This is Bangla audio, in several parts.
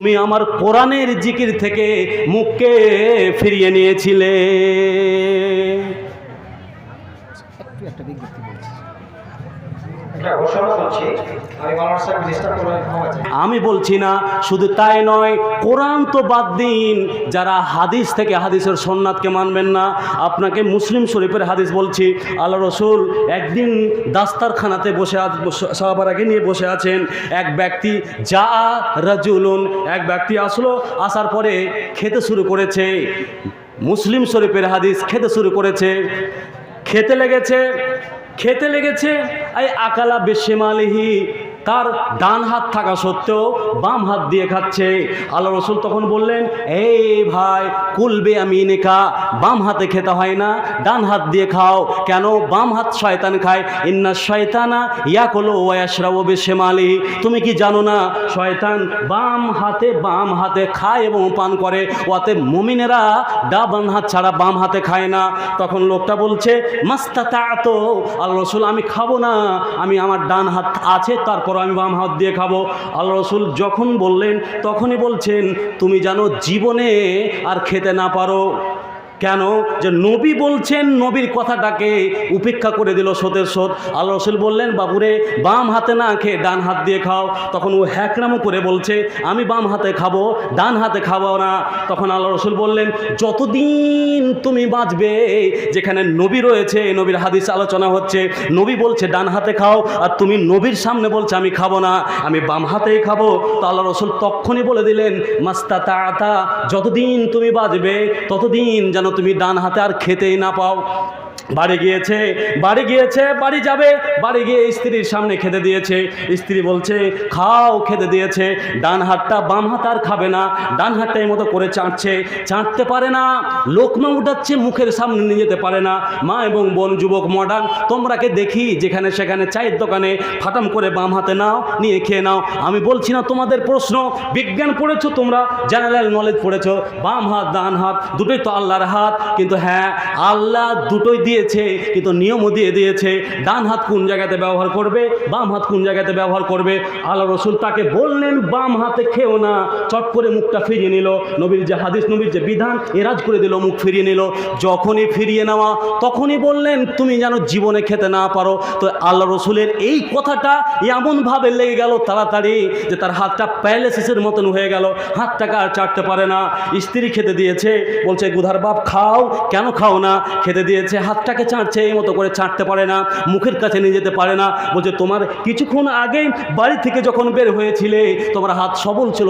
তুমি আমার কোরআনের জিকির থেকে মুখকে ফিরিয়ে নিয়েছিলে একটু একটা বিজ্ঞপ্তি বলছি এটা ঘোষণা করছি আমি বলছি না, শুধু তাই নয়, কোরআন তো বাদ দিন। যারা হাদিস থেকে হাদিসের সন্ন্যাতকে মানবেন না, আপনাকে মুসলিম শরীফের হাদিস বলছি। আল্লাহ রসুল একদিন দাস্তারখানাতে বসে আগে নিয়ে বসে আছেন। এক ব্যক্তি যা রাজুলুন এক ব্যক্তি আসলো, আসার পরে খেতে শুরু করেছে। মুসলিম শরীফের হাদিস খেতে শুরু করেছে। খেতে লেগেছে। খেতে লেগেছে এই আকালা বেশেমালিহি। তার ডান হাত থাকা সত্ত্বেও বাম হাত দিয়ে খাচ্ছে। আল্লাহ রসুল তখন বললেন, এই ভাই, কুলবে আমি নেকা বাম হাতে খেতে হয় না, ডান হাত দিয়ে খাও। কেন? বাম হাত শয়তান খায়। ইন্না শয়তানা ইয়া কলো ওয়াশরাও বেশেমালি তুমি কি জানো না, শয়তান বাম হাতে বাম হাতে খায় এবং পান করে ওতে মুমিনেরা ডান হাত ছাড়া বাম হাতে খায় না। তখন লোকটা বলছে মাস্তা তা তো আল্লাহ রসুল, আমি খাব না, আমি আমার ডান হাত আছে, তারপর আমি বাম হাত দিয়ে খাব। আল্লাহ রসুল যখন বললেন, তখনই বলছেন, তুমি জানো জীবনে আর খেতে না পারো। কেন? যে নবী বলছেন, নবীর কথাটাকে উপেক্ষা করে দিল সোতের সোত আল্লাহ রসুল বললেন, বাবুরে, বাম হাতে না খেয়ে ডান হাত দিয়ে খাও। তখন ও হ্যাকরামো করে বলছে, আমি বাম হাতে খাব, ডান হাতে খাব না। তখন আল্লাহ রসুল বললেন, যতদিন তুমি বাঁচবে, যেখানে নবী রয়েছে, নবীর হাদিস আলোচনা হচ্ছে, নবী বলছে ডান হাতে খাও, আর তুমি নবীর সামনে বলছে আমি খাব না, আমি বাম হাতেই খাব। তো আল্লাহ রসুল তখনই বলে দিলেন মাস্তা তা যতদিন তুমি বাঁচবে, ততদিন যেন তুমি ডান হাতে আর খেতেই না পাও। বাড়ি গিয়েছে বাড়ি গিয়েছে, বাড়ি যাবে। বাড়ি গিয়ে স্ত্রীর সামনে খেতে দিয়েছে। স্ত্রী বলছে, খাও খেতে দিয়েছে। ডান হাতটা বাম হাত আর খাবে না। ডান হাতটা এই মতো করে চাটছে চাটতে পারে না। লোকমা উঠাচ্ছে, মুখের সামনে নিয়ে যেতে পারে না। মা এবং বোন, যুবক, মডার্ন তোমরাকে দেখি? যেখানে সেখানে চায়ের দোকানে ফাটাম করে বাম হাতে নাও, নিয়ে খেয়ে নাও। আমি বলছি না তোমাদের প্রশ্ন। বিজ্ঞান পড়েছো তোমরা? জেনারেল নলেজ পড়েছো। বাম হাত, ডান হাত, দুটোই তো আল্লাহর হাত। কিন্তু হ্যাঁ আল্লাহ দুটোই দিয়েছে, কিন্তু নিয়মও দিয়ে দিয়েছে। ডান হাত কোন জায়গাতে ব্যবহার করবে, বাম হাত কোন জায়গাতে ব্যবহার করবে? আল্লাহ রসুল তাকে বললেন, বাম হাতে খেও না। চট করে মুখটা ফিরিয়ে নিল। নবীর যে হাদিস, নবীর যে বিধান, এরাজ করে দিল, মুখ ফিরিয়ে নিল। যখনই ফিরিয়ে নেওয়া, তখনই বললেন, তুমি যেন জীবনে খেতে না পারো। তো আল্লাহ রসুলের এই কথাটা এমনভাবে লেগে গেল তাড়াতাড়ি যে তার হাতটা প্যালেসিসের মতন হয়ে গেল। হাতটাকে আর চাটতে পারে না। স্ত্রী খেতে দিয়েছে। বলছে, গুধার বাপ, খাও। কেন খাও না? খেতে দিয়েছে হাতটাকে চাটছে এই মতো করে চাটতে পারে না, মুখের কাছে নিয়ে যেতে পারে না। বলছে, তোমার কিছুক্ষণ আগেই বাড়ি থেকে যখন বের হয়েছিলে, তোমার হাত সবল ছিল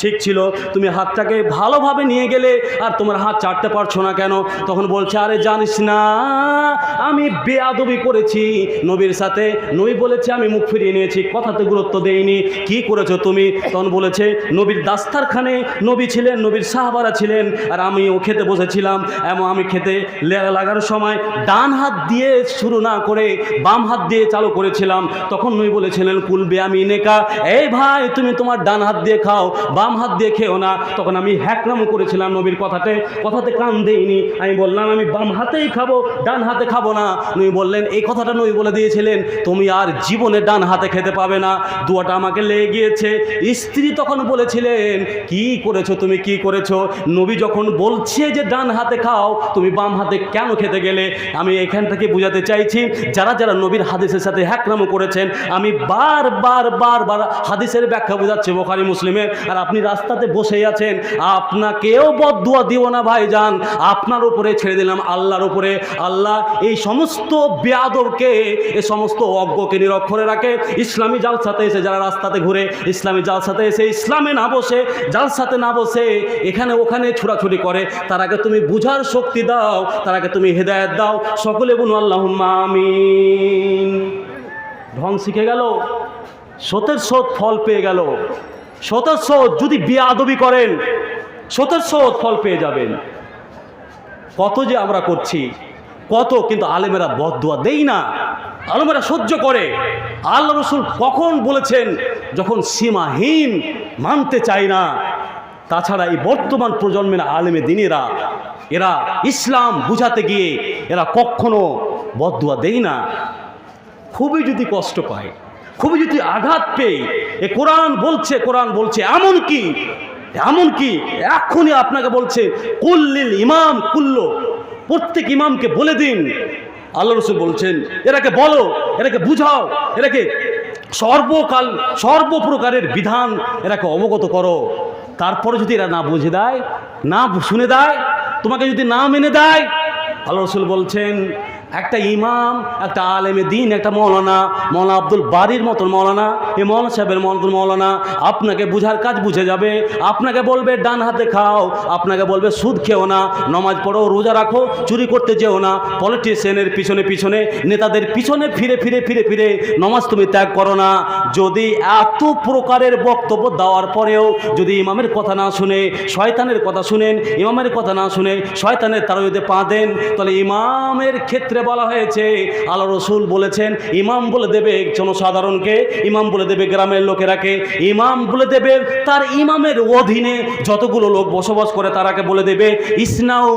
ঠিক ছিল। তুমি হাতটাকে ভালোভাবে নিয়ে গেলে আর তোমার হাত চাটতে পারছ না কেন? তখন বলছে, আরে জানিস না, আমি বেয়াদবি করেছি। নবীর সাথে নবী বলেছে, আমি মুখ ফিরিয়ে নিয়েছি কথাতে গুরুত্ব দেইনি কি করেছ তুমি? তখন বলেছে, নবীর দাস্তারখানে নবী ছিলেন, নবীর সাহাবারা ছিলেন, আর আমিও খেতে বসেছিলাম। এমন আমি খেতে লাগার সময় ডান হাত দিয়ে শুরু না করে বাম হাত দিয়ে চালু করেছিলাম, তখন নই বলেছিলেন কুলবে আমি নেকা এই ভাই, তুমি তোমার ডান হাত দিয়ে খাও, বাম হাত দিয়ে খেও না। তখন আমি হ্যাকরাম করেছিলাম নবীর কথাতে কথাতে কান দেইনি। আমি বললাম, আমি বাম হাতেই খাব, ডান হাতে খাব না। নবী বললেন, এই কথাটা নই বলে দিয়েছিলেন, তুমি আর জীবনে ডান হাতে খেতে পাবে না। দুয়াটা আমাকে লেগে গিয়েছে। স্ত্রী তখন বলেছিলেন, কি করেছ তুমি, কি করেছ? নবী যখন বলছে যে, ডান হাতে খাও, তুমি বাম হাতে কেন খেতে গেলে? আমি এখান থেকে বোঝাতে চাইছি, যারা যারা নবীর হাদিসের সাথে হ্যাকরাম করেছেন, আমি বার বার বার বার হাদিসের ব্যাখ্যা বোঝাচ্ছি বোখারি মুসলিমের আর আপনি রাস্তাতে বসেই আছেন, আপনাকেও বদুয়া দিও না ভাই যান আপনার উপরে ছেড়ে দিলাম আল্লাহর উপরে। আল্লাহ এই সমস্ত বেয়াদবকে, এই সমস্ত অজ্ঞকে নিরক্ষরে রাখে। ইসলামী জালসাতে এসে যারা রাস্তাতে ঘুরে, ইসলামী জালসাতে এসে ইসলামে না বসে, জালসাতে না বসে, এখানে ওখানে ছোড়াছুড়ি করে, তার আগে তুমি বুঝার শক্তি দাও, তার আগে তুমি হেদায়ত দাও। সকলে বলুন আল্লাহ আমিন। ঢং শিখে গেল, সতের শোধ ফল পেয়ে গেল। সতের শোধ যদি বেয়াদবি করেন, সতের শোধ ফল পেয়ে যাবেন। কত যে আমরা করছি, কত কিন্তু আলেমেরা বদুয়া দেই না। আলমেরা সহ্য করে। আল্লাহ রসুল কখন বলেছেন, যখন সীমাহীন মানতে চায় না তাছাড়া এই বর্তমান প্রজন্মের আলেমে দিনেরা, এরা ইসলাম বুঝাতে গিয়ে এরা কখনো বদুয়া দেই না। খুবই যদি কষ্ট পায়, খুবই যদি আঘাত পেয়ে, এ কোরআন বলছে কোরআন বলছে এমন কি? এমন কি? এখনই আপনাকে বলছে কুল্লিল ইমাম কুল্ল। প্রত্যেক ইমামকে বলে দিন। আল্লাহ রসুল বলছেন, এরাকে বলো, এরাকে বুঝাও, এরাকে সর্বকাল, সর্বপ্রকারের বিধান এরাকে অবগত করো। তারপরে যদি এরা না বুঝে দেয়, না শুনে দেয়, তোমাকে যদি না মেনে দেয়, আল্লাহ রসুল বলছেন একটা ইমাম, একটা আলেমে দিন, একটা মৌলানা মৌলানা আব্দুল বাড়ির মতন মৌলানা এই মৌলানা সাহেবের মতন মৌলানা, আপনাকে বুঝার কাজ বুঝে যাবে, আপনাকে বলবে ডান হাতে খাও, আপনাকে বলবে সুদ খেও না, নমাজ পড়ো, রোজা রাখো, চুরি করতে যেও না, পলিটিশিয়ানের পিছনে পিছনে, নেতাদের পিছনে ফিরে ফিরে ফিরে ফিরে নমাজ তুমি ত্যাগ করো না। যদি এত প্রকারের বক্তব্য দেওয়ার পরেও যদি ইমামের কথা না শুনে, শয়তানের কথা শুনেন, ইমামের কথা না শুনে, শয়তানের তারা যদি পা দেন, তাহলে ইমামের ক্ষেত্রে বলা হয়েছে, আল্লাহ রসুল বলেছেন, ইমাম বলে দেবে জনসাধারণকে, ইমাম বলে দেবে গ্রামের লোকেরাকে ইমাম বলে দেবে তার ইমামের অধীনে যতগুলো লোক বসবাস করে তারাকে বলে দেবে, ইসনাউ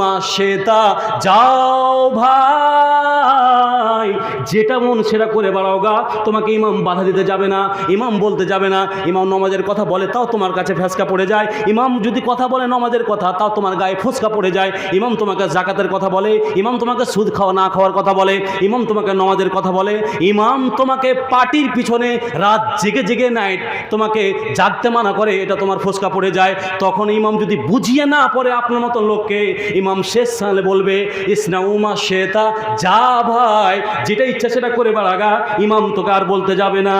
মা শেতা যাও ভাই, যেটা মন সেটা করে বেড়াও গা, তোমাকে ইমাম বাধা দিতে যাবে না, ইমাম বলতে যাবে না, ইমাম নমাজের কথা বলে তাও তোমার কাছে ফেসকা পড়ে যায়, ইমাম যদি কথা বলে নমাজের কথা, তাও তোমার গায়ে ফুসকা পড়ে যায়, ইমাম তোমাকে জাকাতের কথা বলে, ইমাম তোমাকে সুদ খাওয়া না খাওয়ার কথা বলে, ইমাম তোমাকে নমাজের কথা বলে, ইমাম তোমাকে পার্টির পিছনে রাত জেগে জেগে নাইট তোমাকে জাগতে মানা করে, এটা তোমার ফুসকা পড়ে যায়। তখন ইমাম যদি বুঝিয়ে না পড়ে আপনার মতন লোককে, ইমাম শেষ সালে বলবে, ইসনা উমা শেতা, যা ভাই, যেটা ইচ্ছা সেটা করে বেড়াগা, ইমাম তোকে আর বলতে যাবে না।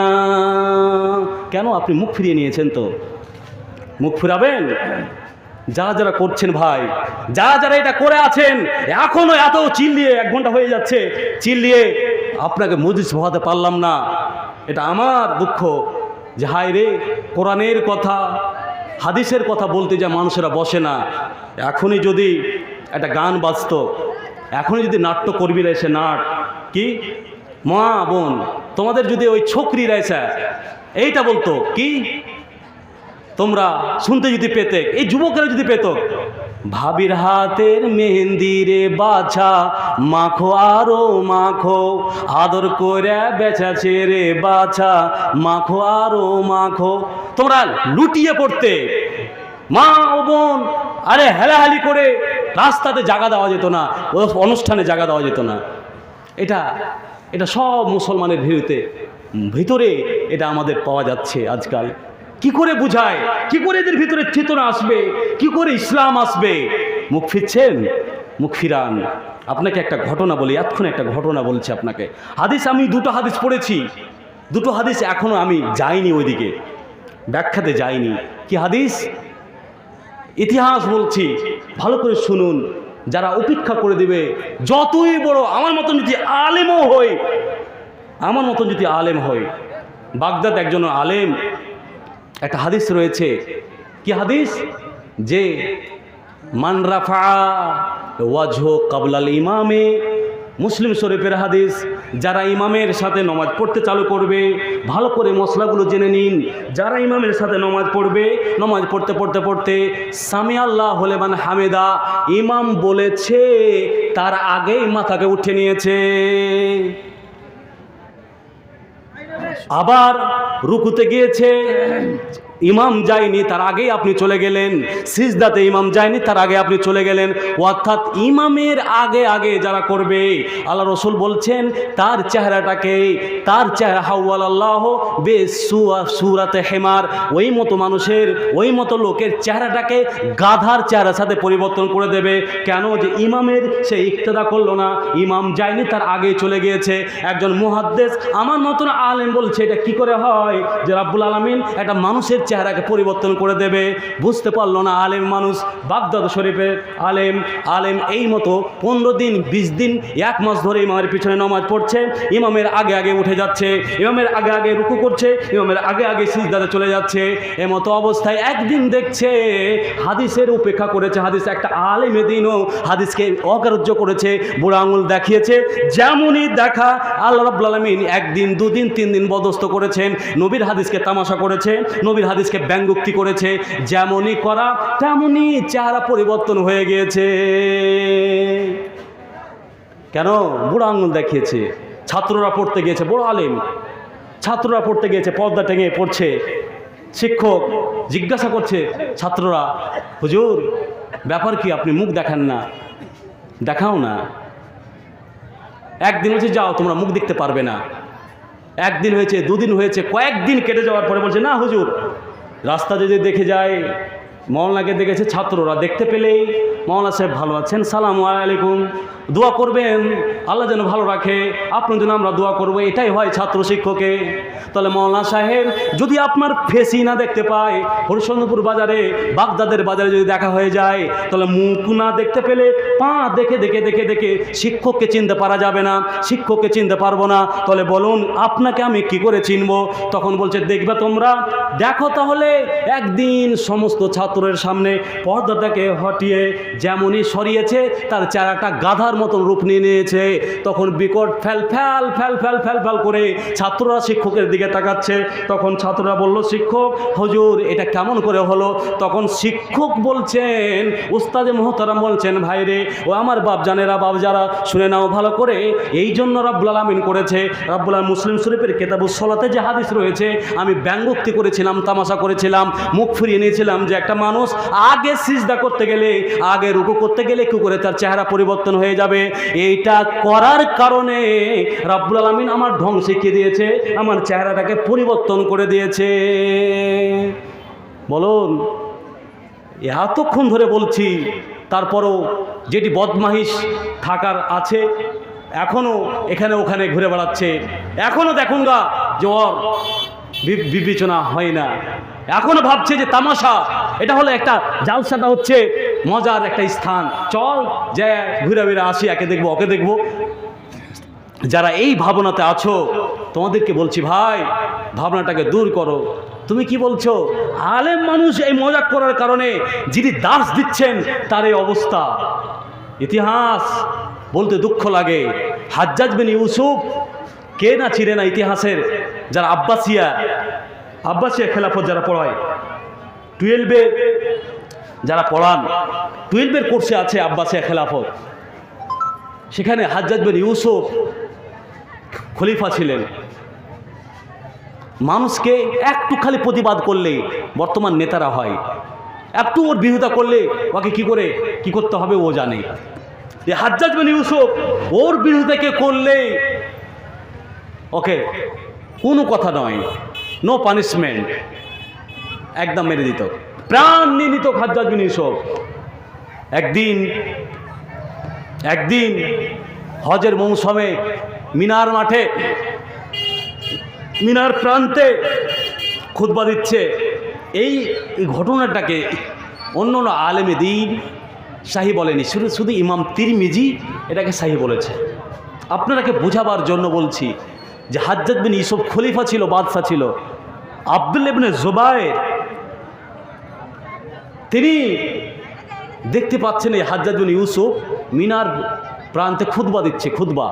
কেন আপনি মুখ ফিরিয়ে নিয়েছেন তো? মুখ ফিরাবেন? যারা যারা করছেন ভাই যারা যারা এটা করে আছেন, এখনও এত চিল্লিয়ে এক ঘণ্টা হয়ে যাচ্ছে, চিল্লিয়ে আপনাকে মজিস ভাতে পারলাম না। এটা আমার দুঃখ যে হায় রে, কোরআনের কথা, হাদিসের কথা বলতে যা মানুষেরা বসে না। এখনই যদি একটা গান বাজত, এখনই যদি নাট্যকর্মীরা এসে নাট, কি? মা বোন, তোমাদের যদি ওই ছোকরিরা এসে, এইটা বলতো, কি? তোমরা শুনতে যদি পেতে, এই যুবকেরা যদি পেত, ভাবির হাতের মেহেন্দি রে বাছা, মাখো আরও মাখো, আদর করে বেচাছে রে বাছা, মাখো আরও মাখো। তোমরা লুটিয়ে পড়তে। মা ও বোন, আরে হেলাহালি করে রাস্তাতে জাগা দেওয়া যেত না অনুষ্ঠানে জাগা দেওয়া যেত না। এটা এটা সব মুসলমানের ভিড়তে, ভিতরে এটা আমাদের পাওয়া যাচ্ছে আজকাল। কি করে বুঝায়? কি করে এদের ভিতরে চেতনা আসবে? কি করে ইসলাম আসবে? মুখ ফিরছেন? মুখ ফিরান। আপনাকে একটা ঘটনা বলি, এতক্ষণ একটা ঘটনা বলছি আপনাকে। হাদিস আমি দুটো হাদিস পড়েছি। দুটো হাদিস এখনও আমি যাইনি ওইদিকে। ব্যাখ্যাতে যাইনি। কি হাদিস? ইতিহাস বলছি। ভালো করে শুনুন। যারা উপেক্ষা করে দিবে, যতই বড়, আমার মতন যদি আলেমও হই আমার মতন যদি আলেম হয়, বাগদাদ একজন আলেম একটা হাদিস রয়েছে। কি হাদিস? যে মানরাফা ওয়াজহ কাবলাল ইমামে। মুসলিম শরীফের হাদিস, যারা ইমামের সাথে নমাজ পড়তে চালু করবে, ভালো করে মশলাগুলো জেনে নিন। যারা ইমামের সাথে নমাজ পড়বে, নমাজ পড়তে পড়তে পড়তে সামি আল্লাহ হলে মানে হামেদা, ইমাম বলেছে, তার আগেই মাথাকে উঠে নিয়েছে। আবার রুকুতে গিয়েছে। ইমাম যায়নি, তার আগেই আপনি চলে গেলেন। সিজদাতে ইমাম যায়নি, তার আগে আপনি চলে গেলেন। অর্থাৎ ইমামের আগে আগে যারা করবে, আল্লাহ রসুল বলছেন, তার চেহারাটাকে, তার চেহারা হাওয়াল আল্লাহ বে সুরাতে হেমার, ওই মতো মানুষের, ওই মতো লোকের চেহারাটাকে গাধার চেহারার সাথে পরিবর্তন করে দেবে। কেন যে ইমামের সে ইক্তদা করল না। ইমাম যায়নি, তার আগে চলে গিয়েছে। একজন মুহাদ্দেস, আমার মতন আলেম বলছে, এটা কি করে হয়? যে রাব্বুল আলমিন একটা মানুষের চেহারাকে পরিবর্তন করে দেবে। বুঝতে পারল না আলেম মানুষ, বাগদাদ শরীফের আলেম আলেম এই মতো পনেরো দিন, বিশ দিন, এক মাস ধরে ইমামের পিছনে নমাজ পড়ছে, ইমামের আগে আগে উঠে যাচ্ছে, ইমামের আগে আগে রুকু করছে, ইমামের আগে আগে সিজদাতে চলে যাচ্ছে। এমতো অবস্থায় একদিন দেখছে, হাদিসের উপেক্ষা করেছে, হাদিস একটা আলেমে দিনও হাদিসকে অকার্য করেছে, বুড়া আঙুল দেখিয়েছে, যেমনই দেখা, আল্লাহ রাব্বুল একদিন, দুদিন, তিন দিন বদস্ত করেছেন, নবীর হাদিসকে তামাশা করেছে, নবীর হাদিসকে ব্যঙ্গোক্তি করেছে, যেমনই করা, তেমনই চেহারা পরিবর্তন হয়ে গিয়েছে। কেন? বুড়ো আঙুল দেখিয়েছে। ছাত্ররা পড়তে গিয়েছে, বড় আলেম। ছাত্ররা পড়তে গিয়েছে, পর্দা টেঙে পড়ছে। শিক্ষক জিজ্ঞাসা করছে, ছাত্ররা, হুজুর, ব্যাপার কি? আপনি মুখ দেখান না? দেখাও না। একদিন হচ্ছে যাও, তোমরা মুখ দেখতে পারবে না। একদিন হয়েছে, দুদিন হয়েছে, কয়েকদিন কেটে যাওয়ার পরে বলছে, না, হুজুর রাস্তা যদি দেখে যায় মৌলানাকে দেখেছে ছাত্ররা দেখতে পেলেই মৌলানা সাহেব ভালো আছেন? সালাম আলাইকুম। দোয়া করবেন। আল্লাহ যেন ভালো রাখে। আপনার জন্য আমরা দোয়া করব। এটাই হয় ছাত্র শিক্ষকে। তাহলে মৌলানা সাহেব, যদি আপনার ফেসই না দেখতে পায়, হরিশ্চন্দ্রপুর বাজারে, বাগদাদের বাজারে যদি দেখা হয়ে যায়, তাহলে মুখ না দেখতে পেলে পা দেখে দেখে দেখে দেখে শিক্ষককে চিনতে পারা যাবে না, শিক্ষককে চিনতে পারব না। তাহলে বলুন, আপনাকে আমি কি করে চিনবো? তখন বলছে, দেখবে তোমরা? দেখো তাহলে, একদিন সমস্ত ছাত্রের সামনে পর্দাটাকে হটিয়ে যেমনই সরিয়েছে, তার চেহারাটা গাধার মতন রূপ নিয়ে নিয়েছে। তখন বিকট ফ্যাল ফ্যাল ফ্যাল ফ্যাল ফ্যাল ফ্যাল করে ছাত্ররা শিক্ষকের দিকে তাকাচ্ছে। তখন ছাত্ররা বলল, শিক্ষক, হুজুর, এটা কেমন করে হলো? তখন শিক্ষক বলছেন, উস্তাদে মোহতারাম বলছেন ভাইরে ও আমার বাপ জানেরা বাপ যারা শুনে নাও ভালো করে। এই জন্য রাব্বুল আলামিন করেছে। রাব্বুল আলামিন মুসলিম শরীফের কেতাবুস সলাতে যে হাদিস রয়েছে, আমি ব্যঙ্গোক্তি করেছিলাম, তামাশা করেছিলাম, মুখ ফিরিয়ে নিয়েছিলাম যে একটা মানুষ আগে সিজদা করতে গেলে, আগে রুকু করতে গেলে কি করে তার চেহারা পরিবর্তন হয়ে যাবে? এইটা করার কারণে রাব্বুল আলামিন আমার ঢং শিখিয়ে দিয়েছে, আমার চেহারাটাকে পরিবর্তন করে দিয়েছে। বলুন, এতক্ষণ ধরে বলছি, তারপরও যেটি বদমাহিস থাকার আছে এখনও এখানে ওখানে ঘুরে বেড়াচ্ছে। এখনও দেখুন গা যে বিবেচনা হয় না। এখনও ভাবছে যে তামাশা, এটা হলো একটা জালসাটা হচ্ছে মজার একটা স্থান। চল, যে ঘুরে ঘুরে আসি, একে দেখব, ওকে দেখব। যারা এই ভাবনাতে আছো, তোমাদেরকে বলছি, ভাই, ভাবনাটাকে দূর করো। তুমি কি বলছো? আলেম মানুষ এই মজাক করার কারণে যিনি দাস দিচ্ছেন, তার এই অবস্থা। ইতিহাস বলতে দুঃখ লাগে। হাজ্জাজ বিন ইউসুফ, কে না চিনে না ইতিহাসের? যারা আব্বাসিয়া আব্বাসিয়া খেলাফত যারা পড়ায়। টুয়েলভে যারা পড়ান টুয়েলভের কোর্সে আছে আব্বাসিয়া খেলাফত। সেখানে হাজ্জাজ বিন ইউসুফ খলিফা ছিলেন। মানুষকে একটু খালি প্রতিবাদ করলে বর্তমান নেতারা হয়। একটু ওর বিরোধিতা করলে ওকে কি করে, কি করতে হবে ও জানে। যে হাজ্জাজ বিন ইউসুফ ওর বিরোধিতাকে করলে ওকে কোনো কথা নয় নো পানিশমেন্ট একদম মেরে দিত। প্রাণ নিয়ে হাজ্জাজ বিন ইউসুফ। একদিন একদিন হজের মৌসুমে মিনার মাঠে, মিনার প্রান্তে খুতবা দিচ্ছে। এই এই ঘটনাটাকে অন্য অন্য আলেমে দিন শাহি বলেনি, শুধু শুধু ইমাম তিরমিজি এটাকে শাহি বলেছে। আপনারাকে বোঝাবার জন্য বলছি যে হাজ্জাদ বিন ইসব খলিফা ছিল, বাদশাহ ছিল। আব্দুল ইবনে জুবায়ের তিনি দেখতে পাচ্ছেন এই হাজ্জাদ বিন ইউসুফ মিনার প্রান্তে খুতবা দিচ্ছে, খুতবা।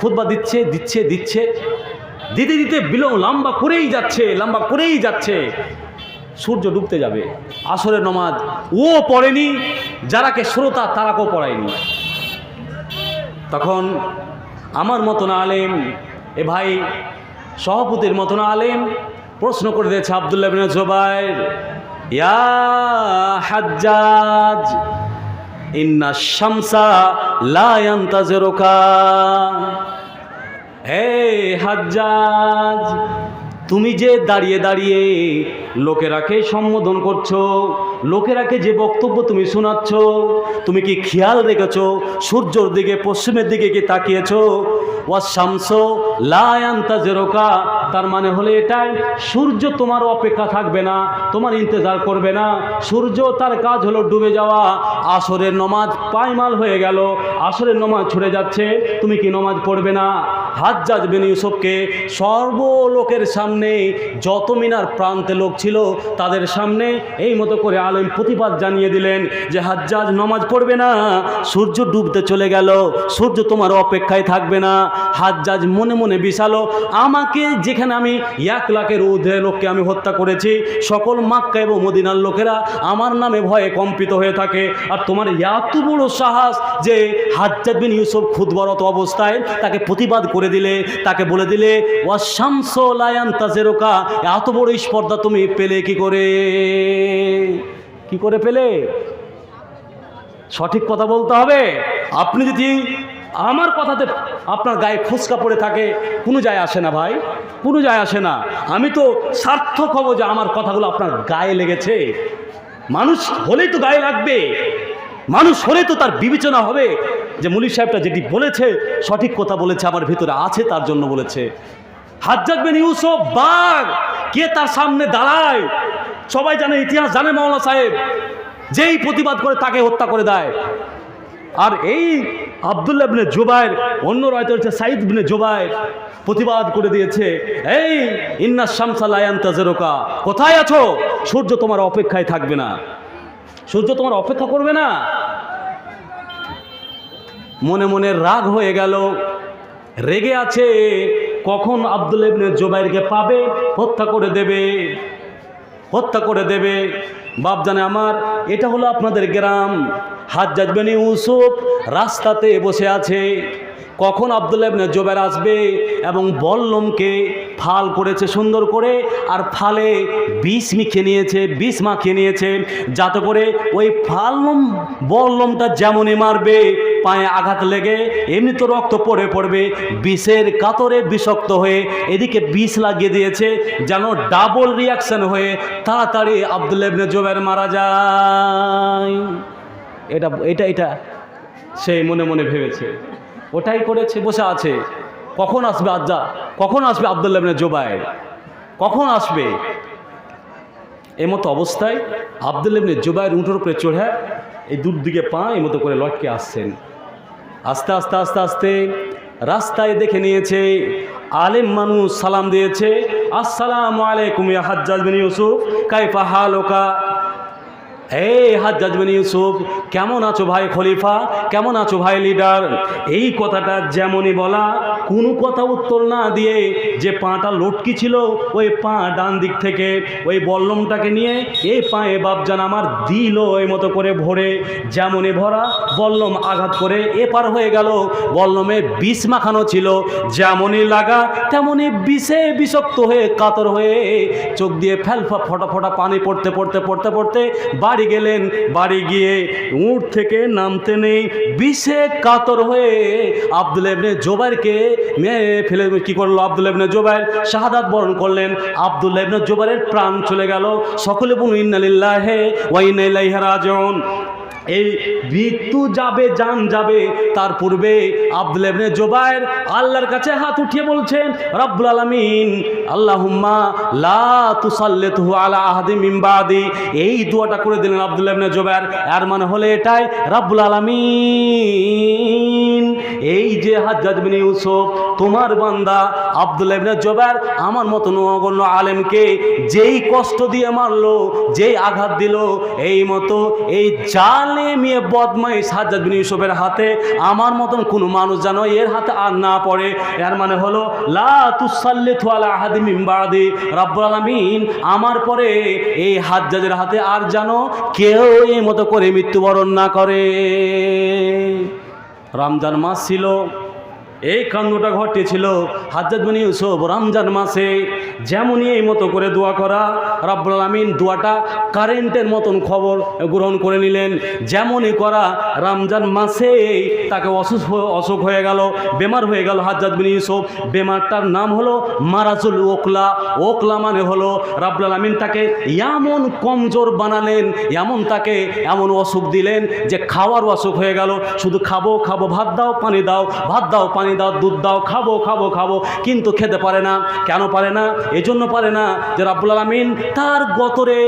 খুতবা দিচ্ছে দিচ্ছে দিচ্ছে। দিতে দিতে বিলং লম্বা করেই যাচ্ছে, লম্বা করেই যাচ্ছে। সূর্য ডুবতে যাবে। আসরের নমাজ ও পড়েনি, যারাকে শ্রোতা তারাকেও পড়ায়নি। তখন আমার মতন আলেম, এ ভাই, সভাপতির মতন আলেম, প্রশ্ন করে দিয়েছে আবদুল্লাহ বিন ইয়া হাজ্জাজ ইন্না শামসা লা ইয়ান্তাজিরুকা। হে হাজ্জাজ তুমি যে দাঁড়িয়ে দাঁড়িয়ে লোকেরাকে সম্বোধন করছ লোকেরাকে যে বক্তব্য তুমি শোনাচ্ছ, তুমি কি খেয়াল রেখেছ, সূর্যর দিকে, পশ্চিমের দিকে কি তাকিয়েছ? ওয়া শামস লায়ান্তা জেরোকা তার মানে হলে এটাই, সূর্য তোমার অপেক্ষা থাকবে না, তোমার ইন্তজার করবে না, সূর্য তার কাজ হলো ডুবে যাওয়া, আসরের নমাজ পায়মাল হয়ে গেল, আসরের নমাজ ছুটে যাচ্ছে, তুমি কি নমাজ পড়বে না? হাজ্জাজ বিন ইউসুফকে সর্বলোকের সামনে, যত মিনার প্রান্তে লোক ছিল, তাদের সামনে এই মতো করে আলেম প্রতিবাদ জানিয়ে দিলেন যে, হাজ্জাজ নমাজ পড়বে না, সূর্য ডুবতে চলে গেল, সূর্য তোমার অপেক্ষায় থাকবে না। হাজ্জাজ মনে মনে বিশালো, আমাকে যেখানে আমি এক লাখের ঊর্ধ্বে লোককে আমি হত্যা করেছি, সকল মাক্কা এবং মদিনার লোকেরা আমার নামে ভয়ে কম্পিত হয়ে থাকে। আর তোমার এত বড় সাহস যে, হাজ্জাজ বিন ইউসুফ খুদবরত অবস্থায় তাকে প্রতিবাদ করে করে দিলে, তাকে বলে দিলে ওয়াশামস এত বড় স্পর্ধা তুমি পেলে কি করে? কি করে পেলে? সঠিক কথা বলতে হবে। আপনি যদি আমার কথাতে আপনার গায়ে ফুসকা পড়ে থাকে, কোনো যায় আসে না ভাই, কোনো যায় আসে না। আমি তো সার্থক হব যে আমার কথাগুলো আপনার গায়ে লেগেছে। মানুষ হলেই তো গায়ে লাগবে। মানুষ হলে তো তার বিবেচনা হবে যে মুলি সাহেবটা যেটি বলেছে, সঠিক কথা বলেছে, আমার ভিতরে আছে, তার জন্য বলেছে। হাজ্জাজ বিন ইউসুফ, বাঘ! কে তার সামনে দাঁড়ায়? সবাই জানে, ইতিহাস জানে মাওলানা সাহেব, যেই প্রতিবাদ করে তাকে হত্যা করে দেয়। আর এই আবদুল্লাহ বিনে জুবাইর, অন্য রয়তো হচ্ছে সাইদ বিনে জুবাইর, প্রতিবাদ করে দিয়েছে, এই ইন্না শামসালায়ান তাজেরোকা কোথায় আছো? সূর্য তোমার অপেক্ষায় থাকবে না। সূর্য তোমার অপেক্ষা করবে না? মনে মনে রাগ হয়ে গেল। রেগে আছে, কখন আবদুল্লাহ ইবনে জুবাইরকে পাবে? হত্যা করে দেবে। হত্যা করে দেবে। বাপ জানে আমার, এটা হলো আপনাদের গ্রাম। হাজ্জাজ বিন ইউসুফ রাস্তাতে বসে আছে। কখন আবদুল্লাহ ইবনে জোবের আসবে এবং বল্লমকে ফাল করেছে সুন্দর করে, আর ফালে বিষ মিখে নিয়েছে, বিষ মাখিয়ে নিয়েছে, যাতে করে ওই ফালম, বল্লমটা যেমনই মারবে, পায়ে আঘাত লেগে এমনি তো রক্ত পড়ে পড়বে, বিষের কাতরে বিষাক্ত হয়ে এদিকে বিষ লাগিয়ে দিয়েছে, যেন ডাবল রিয়াকশন হয়ে তাড়াতাড়ি আবদুল্লাহ ইবনে জোবের মারা যায়। এটা এটা এটা সেই মনে মনে ভেবেছে। ওটাই করেছে, বসে আছে। কখন আসবে আজ্জা? কখন আসবে আবদুল্লাহ জোবায়ের কখন আসবে? এই মতো অবস্থায় আবদুল্লাহ জোবায়ের উঁটোর উপরে চড়ে এই দূর দিকে পা, এই মতো করে লটকে আসছেন। আস্তে আস্তে আস্তে আস্তে রাস্তায় দেখে নিয়েছে, আলেম মানুষ সালাম দিয়েছে, আসসালামু আলাইকুম ইয়া হাজ্জাজ বিন ইউসুফ, কাইফা হালুকা? এই হাজ্জাজ ইউসুফ, কেমন আছো ভাই খলিফা? কেমন আছো ভাই লিডার? এই কথাটা যেমনই বলা, কোনো কথা উত্তর না দিয়ে যে পাটা লটকি ছিল, ওই পা ডান দিক থেকে, ওই বল্লমটাকে নিয়ে এই পায়ে বাপজান আমার দিল ওই মতো করে ভরে, যেমনই ভরা বল্লম আঘাত করে এপার হয়ে গেল। বল্লমে বিষ মাখানো ছিল, যেমনই লাগা, তেমনই বিষে বিষক্ত হয়ে কাতর হয়ে চোখ দিয়ে ফেলফা ফটা ফটা পানি পড়তে পড়তে পড়তে পড়তে বাড়ি গেলেন, বাড়ি গিয়ে উঁট থেকে নামতে নেই, বিষে কাতর হয়ে আব্দুল এবনে জোবাইরকে মেয়ে ফেলে কি করল আব্দুল এবনে জোবাইর? শাহাদাত বরণ করলেন। আব্দুল এবনে জোবাইরের প্রাণ চলে গেল। সকলে বলুন, ইন্নালিল্লাহে ওয়াইনাইলাইহা রাজন এই মৃত্যু যাবে, যান যাবে। তার পূর্বে আব্দুল ইবনে জোবায়ের আল্লাহর কাছে হাত উঠিয়ে বলছেন, রব্বুল আলামিন, আল্লাহুম্মা লা তুসাল্লিতহু আলা আহাদি মিন বাদি। এই দোয়াটা করে দিলেন আব্দুল ইবনে জোবায়ের এর মানে হলে এটাই, রব্বুল আলামিন, এই যে হাজ্জাজ বিন ইউসুফ, তোমার বান্দা আব্দুল ইবনে জোবায়ের আমার মতো নগণ্য আলেমকে যেই কষ্ট দিয়ে মারলো, যেই আঘাত দিল, এই মতো এই জালে মেয়ে বদমাই সাজ্জাদ বিন ইউসুফের হাতে আমার মতন কোনো মানুষ যেন এর হাতে আর না পড়ে। এর মানে হলো, লা তুসাল্লি থুয়ালা আহাদি মিন বাদি। রাব্বুল আলামিন আমার পরে এই হাজ্জাদের হাতে আর যেন কেউ এই মতো করে মৃত্যুবরণ না করে। রমজান মাস ছিল এই কাণ্ডটা ঘটেছিল হাজ্জাজ বিন ইউসুফ রমজান মাসে। যেমনই এই মতো করে দোয়া করা, রাব্বুল আলামিন দোয়াটা কারেন্টের মতন খবর গ্রহণ করে নিলেন। যেমনই করা, রমজান মাসে তাকে অসুস্থ, অসুখ হয়ে গেল, বেমার হয়ে গেল হাজ্জাজ বিন ইউসুফ। বেমারটার নাম হলো মারাজুল ওকলা। ওকলা মানে হলো রাব্বুল আলামিন তাকে এমন কমজোর বানালেন, এমন তাকে এমন অসুখ দিলেন যে খাওয়ার অসুখ হয়ে গেল। শুধু খাব খাব, ভাত দাও, পানি দাও, ভাত দাও, পানি দাও দুধ দাও, খাব খাব খাব, কিন্তু খেতে পারে না। কেন পারে না? এজন্য পারে না যে রাব্বুল আলামিন তার গতরে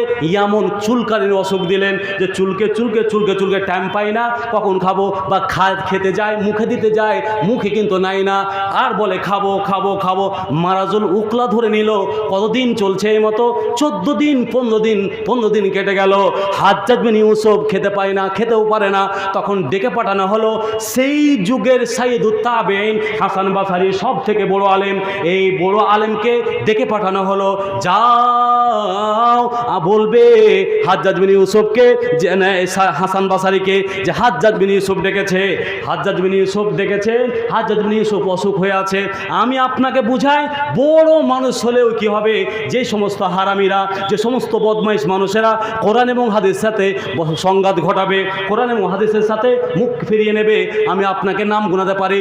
এমন চুলকানির অসুখ দিলেন যে চুলকে চুলকে চুলকে চুলকে টাইম পাই না, কখন খাব বা খা, খেতে যায়, মুখে দিতে যায়, মুখে কিন্তু নাই না, আর বলে খাব খাব খাব। মারাজুল উকলা ধরে নিল, কতদিন চলছে এই মতো? চোদ্দ দিন, পনেরো দিন পনেরো দিন কেটে গেল। হাজ্জাজ বিন ইউসুফ, খেতে পায় না, খেতেও পারে না। তখন ডেকে পাঠানো হলো, সেই যুগের সাইদুত তাবেইন হাসান বাসারি সব থেকে বড় আলেম। এই বড় আলেমকে ডেকে পাঠানো হলো। যাও বলবে হাজ্জাজ বিন ইউসুফকে যে হাসান বাসারিকে যে, হাজ্জাজ বিন ইউসুফ ডেকেছে। হাজ্জাজ বিন ইউসুফ ডেকেছে। হাজ্জাজ বিন ইউসুফ অসুখ হয়ে আছে। আমি আপনাকে বুঝাই, বড় মানুষ হলেও কি হবে? যে সমস্ত হারামিরা, যে সমস্ত বদমাইশ মানুষেরা কোরআন এবং হাদিসের সাথে সংঘাত ঘটাবে, কোরআন এবং হাদিসের সাথে মুখ ফিরিয়ে নেবে। আমি আপনাকে নাম গুনাতে পারি।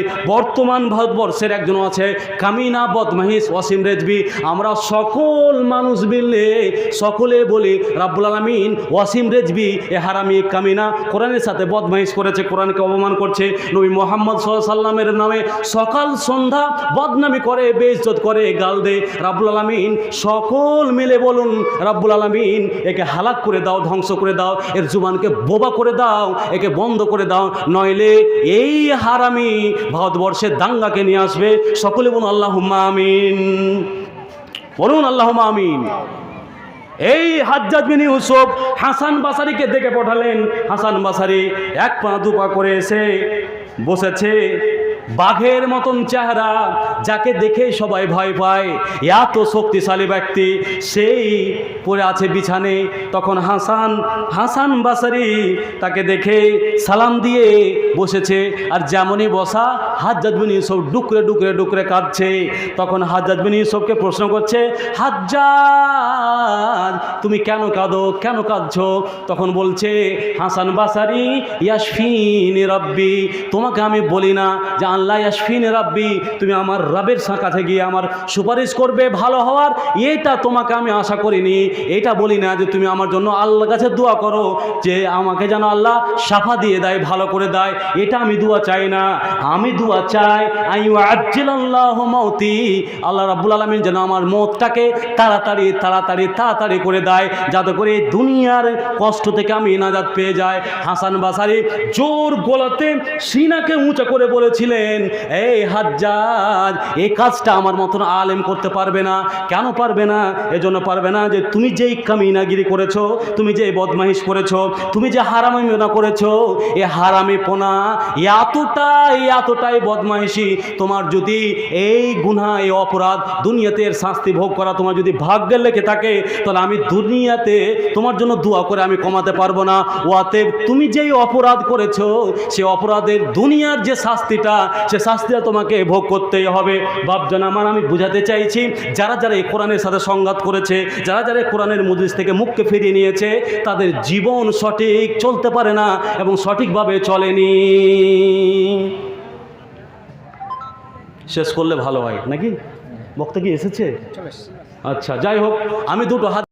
বর্তমান ভারতবর্ষের একজন আছে কামিনা বদমাহিস ওয়াসিম রেজবি আমরা সকল মানুষ মিললে সকলে বলি, রাব্বুল আলমিন, ওয়াসিম রেজবি এ হারামি কামিনা। কোরআনের সাথে বদমাহিস করেছে, কোরআনকে অপমান করছে। নবী মোহাম্মদ সাল্লামের নামে সকাল সন্ধ্যা বদনামি করে, বেইজ্জত করে, গাল দে রাব্বুল আলমিন, সকল মিলে বলুন, রাব্বুল আলমিন, একে হালাক করে দাও, ধ্বংস করে দাও, এর জুবানকে বোবা করে দাও, একে বন্ধ করে দাও। নইলে এই হারামি ভারতবর্ষের দাঙ্গাকে নিয়ে আসবে। সকলে বলুন আল্লাহ আমিন। বলুন আল্লাহ আমিন। এই হাজ্জাজ ইউসুফ হাসান বাসারিকে দেখে পাঠালেন। হাসান বাসারি এক পা দু পা করে এসে বসেছে। বাঘের মতন চেহারা, যাকে দেখে সবাই ভয় পায়। এত শক্তিশালী ব্যক্তি, সেই পড়ে আছে বিছানে। তখন হাসান হাসান বাসারি তাকে দেখে সালাম দিয়ে বসেছে। আর যেমনই বসা হাজ্জাজ বিন ইউসুফ ডুকরে ডুকরে ডুকরে কাঁদছে। তখন হাজ্জাজ বিন ইউসুফকে প্রশ্ন করছে হাজ্জাজ তুমি কেন কাঁদো? কেন কাঁদছো? তখন বলছে, হাসান বাসারি ইয়াসফিন রাব্বি, তোমাকে আমি বলি না যে আল্লাহ ইয়াসফিন রাব্বি, তুমি আমার রবের কাছে গিয়ে আমার সুপারিশ করবে ভালো হওয়ার। এইটা তোমাকে আমি আশা করিনি। এটা বলি না যে তুমি আমার জন্য আল্লাহর কাছে দোয়া করো, যে আমাকে যেন আল্লাহ সাফা দিয়ে দেয়, ভালো করে দেয়। এটা আমি দোয়া চাই না। আমি দোয়া চাই আইউ আজ্জিল আল্লাহ মৌতি আল্লাহ রাব্বুল আলমিন যেন আমার মতটাকে তাড়াতাড়ি তাড়াতাড়ি তাড়াতাড়ি করে দেয়, যাতে করে দুনিয়ার কষ্ট থেকে আমি নাজাদ পেয়ে যাই। হাসান বাসারি জোর গোলাতে সিনাকে উঁচা করে বলেছিলেন এই হাজ্জাজ, এই কাজটা আমার মতন আলেম করতে পারবে না। কেন পারবে না? এজন্য পারবে না যে তুমি যেই কামিনাগিরি করেছ, তুমি যে বদমাহিশ করেছ, তুমি যে হারামি মেনা করেছ, এ হারামি পোনা এতটাই এতটাই বদমাইশি। তোমার যদি এই গুনাহ, এই অপরাধ দুনিয়াতে এর শাস্তি ভোগ করা তোমার যদি ভাগ্যের লেখে থাকে, তাহলে আমি দুনিয়াতে তোমার জন্য দোয়া করে আমি কমাতে পারব না। ওয়াতে তুমি যেই অপরাধ করেছ, সে অপরাধের দুনিয়ার যে শাস্তিটা সে শাস্তিটা তোমাকে ভোগ করতেই হবে। বাপজন আমার আমি বুঝাতে চাইছি যারা যারা এই কোরআনের সাথে সংঘাত করেছে যারা যারা এই কোরআনের মজলিস থেকে মুখকে ফিরিয়ে নিয়েছে তাদের জীবন সঠিক চলতে পারে না এবং সঠিকভাবে চলেনি। শেষ করলে ভালো হয় নাকি? বক্তা কি এসেছে। আচ্ছা যাই হোক আমি দুটো হাত